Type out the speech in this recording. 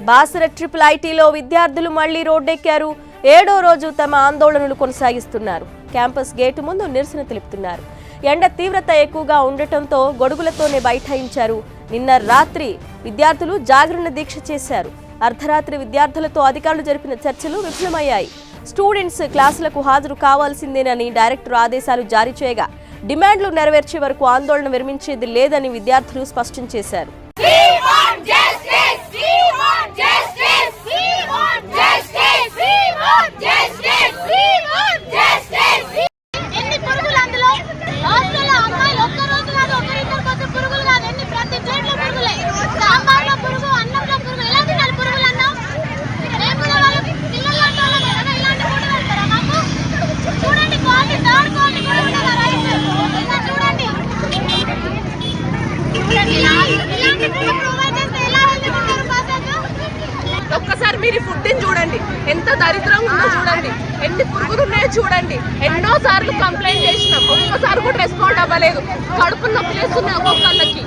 Basara triple ఐటీలో విద్యార్థులు మళ్ళీ రోడ్డెక్కారు. ఏడో రోజు తమ ఆందోళనలు కొనసాగిస్తున్నారు. క్యాంపస్ గేటు ముందు నిరసన తెలుపుతున్నారు. ఎండ తీవ్రత ఎక్కువగా ఉండటంతో గొడుగులతోనే బైఠాయించారు. నిన్న రాత్రి విద్యార్థులు జాగరణ దీక్ష చేశారు. అర్ధరాత్రి విద్యార్థులతో అధికారులు జరిపిన చర్చలు విఫలమయ్యాయి. స్టూడెంట్స్ క్లాసులకు హాజరు కావాల్సిందేనని డైరెక్టర్ ఆదేశాలు జారీ చేయగా డిమాండ్లు నెరవేర్చే వరకు ఆందోళన విరమించేది లేదని విద్యార్థులు స్పష్టం చేశారు. ఒక్కసారి మీరు ఫుడ్ చూడండి. ఎంత దరిద్రంగా ఉందో చూడండి. ఎన్ని పురుగులు ఉన్నాయో చూడండి. ఎన్నో సార్లు కంప్లైంట్ చేసినాం ఒక్కసారి కూడా రెస్పాండ్ అవ్వలేదు. కడుపు నొప్పి చేస్తున్నాయి ఒక్కొక్కళ్ళకి.